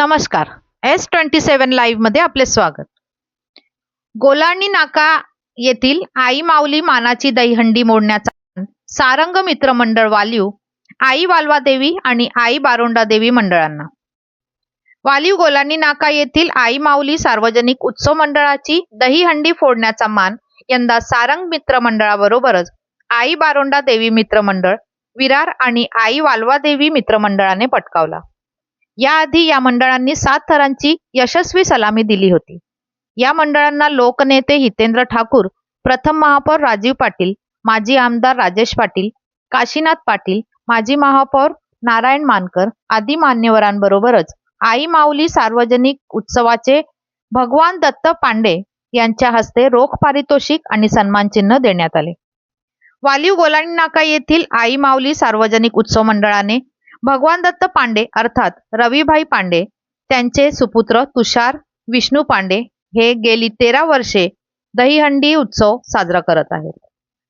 नमस्कार. S twenty सेवन लाईव्हमध्ये आपले स्वागत. गोलाणी नाका येथील आई माऊली मानाची दहीहंडी मोडण्याचा सारंग मित्र मंडळ वालीव आई वालवा देवी आणि आई बारोंडा देवी मंडळांना. वालीव गोलाणी नाका येथील आई माऊली सार्वजनिक उत्सव मंडळाची दहीहंडी फोडण्याचा मान यंदा सारंग मित्र मंडळाबरोबरच आई बारोंडा देवी मित्रमंडळ विरार आणि आई वालवा देवी मित्रमंडळाने पटकावला. याआधी या मंडळांनी सात थरांची यशस्वी सलामी दिली होती. या मंडळांना लोकनेते हितेंद्र ठाकूर प्रथम महापौर राजीव पाटील माजी आमदार राजेश पाटील काशीनाथ पाटील माजी महापौर नारायण मानकर आदी मान्यवरांबरोबरच आई माऊली सार्वजनिक उत्सवाचे भगवान दत्त पांडे यांच्या हस्ते रोख पारितोषिक आणि सन्मानचिन्ह देण्यात आले. वालीव गोलाणी नाका येथील आई माऊली सार्वजनिक उत्सव मंडळाने भगवान दत्त पांडे अर्थात रविभाई पांडे त्यांचे सुपुत्र तुषार विष्णू पांडे हे गेली तेरा वर्षे दहीहंडी उत्सव साजरा करत आहेत.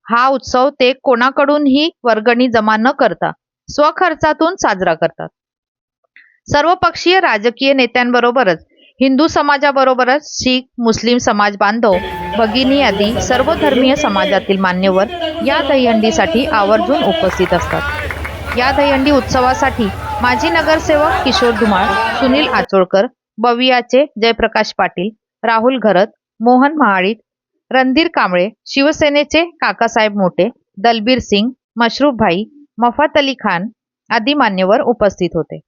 हा उत्सव ते कोणाकडूनही वर्गणी जमा न करता स्वखर्चातून साजरा करतात. सर्वपक्षीय राजकीय नेत्यांबरोबरच हिंदू समाजाबरोबरच शीख मुस्लिम समाज बांधव भगिनी आदी सर्व धर्मीय समाजातील मान्यवर या दहीहंडीसाठी आवर्जून उपस्थित असतात. या दहीहंडी उत्सवासाठी माजी नगरसेवक किशोर धुमाळ सुनील आचोळकर बवियाचे जयप्रकाश पाटील राहुल घरत मोहन महाळीत रणधीर कांबळे शिवसेनेचे काकासाहेब मोठे दलबीर सिंग मशरूफभाई मफात अली खान आदी मान्यवर उपस्थित होते.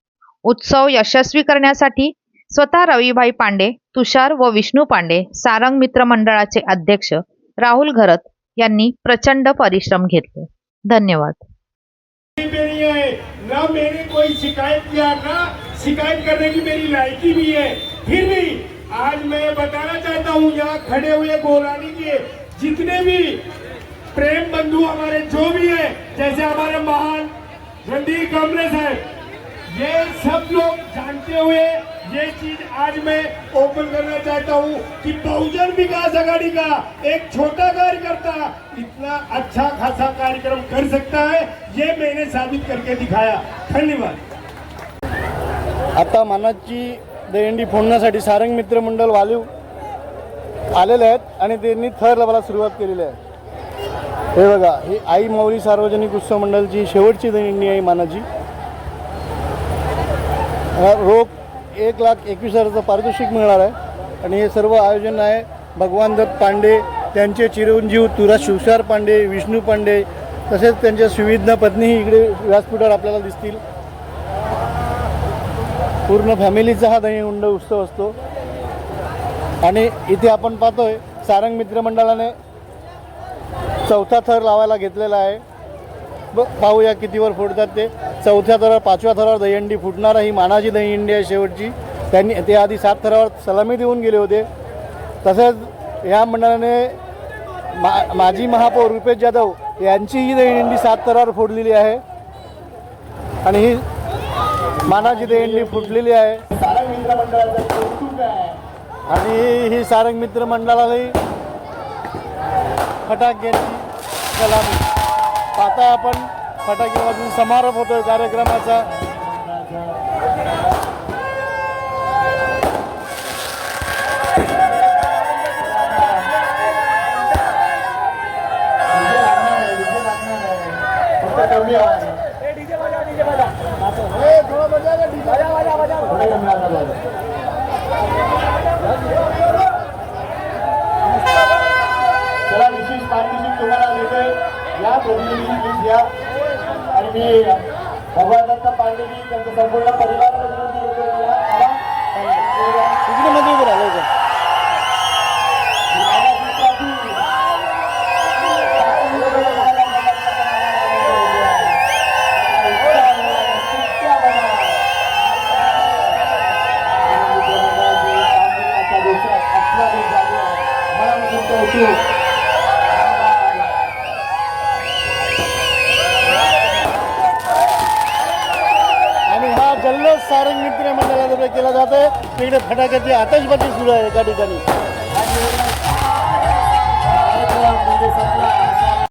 उत्सव यशस्वी करण्यासाठी स्वतः रविभाई पांडे तुषार व विष्णू पांडे सारंग मित्र मंडळाचे अध्यक्ष राहुल घरत यांनी प्रचंड परिश्रम घेतले. धन्यवाद. नहीं है। ना मैंने कोई शिकायत किया, ना शिकायत करने की मेरी लायकी भी है। फिर भी आज मैं बताना चाहता हूँ, यहाँ खड़े हुए गोलानी के जितने भी प्रेम बंधु हमारे, जो भी है, जैसे हमारे महान रणधीर कमरे साहब ये सब लोग जानते हुए ये चीज आज मैं ओपन करना चाहता हूँ कि बहुजन विकास अघाड़ी का एक छोटा कार्यकर्ता इतना अच्छा खासा कार्यक्रम कर सकता है ये मैंने साबित करके दिखाया। धन्यवाद। आता मानाची दहीहंडी फोडण्यासाठी सारंग मित्र मंडळ वालीव आलेले आहेत आणि त्यांनी थर लावायला सुरुवात केलेली आहे. हे बघा ही आई माऊली सार्वजनिक उत्सव मंडळाची शेवटची दहीहंडी आहे मानाची. हा रोख एक लाख एकवीस हजाराचं पारितोषिक मिळणार आहे. आणि हे सर्व आयोजन आहे. भगवान दत्त पांडे त्यांचे चिरंजीव तुरा शिवशार पांडे विष्णू पांडे तसेच त्यांच्या सुविधा पत्नीही इकडे व्यासपीठावर आपल्याला दिसतील. पूर्ण फॅमिलीचा हा दहीहुंड उत्सव असतो. आणि इथे आपण पाहतोय सारंग मित्र मंडळाने चौथा थर लावायला घेतलेला आहे. ब पाहूया कितीवर फोडतात ते. चौथ्या थरावर पाचव्या थरावर दहीहंडी फुटणार ही मानाची दहीहंडी आहे शेवटची. त्यांनी ते आधी सात थरावर सलामी देऊन गेले होते. तसंच या मंडळाने मा माजी महापौर रुपेश जाधव यांची ही दहीहंडी सात थरावर फोडलेली आहे. आणि ही मानाची दहीहंडी फुटलेली आहे. आणि ही सारंग मित्र मंडळालाही फटाक्याची सलामी. पाहता आपण फटाके वाजून समारोप होतोय कार्यक्रमाचा. विशेष पारितोषिक तुम्हाला देते या प्रतिनिधी घ्या या आणि मी भगवान दत्त पांडेजी त्यांच्या संपूर्ण परिवाराला विनंती करतो जल्लोष सारंग मित्र मंडळाद्वारे केला जात आहे तिकडे फटाक्याची आतषबाजी सुरू आहे एका ठिकाणी.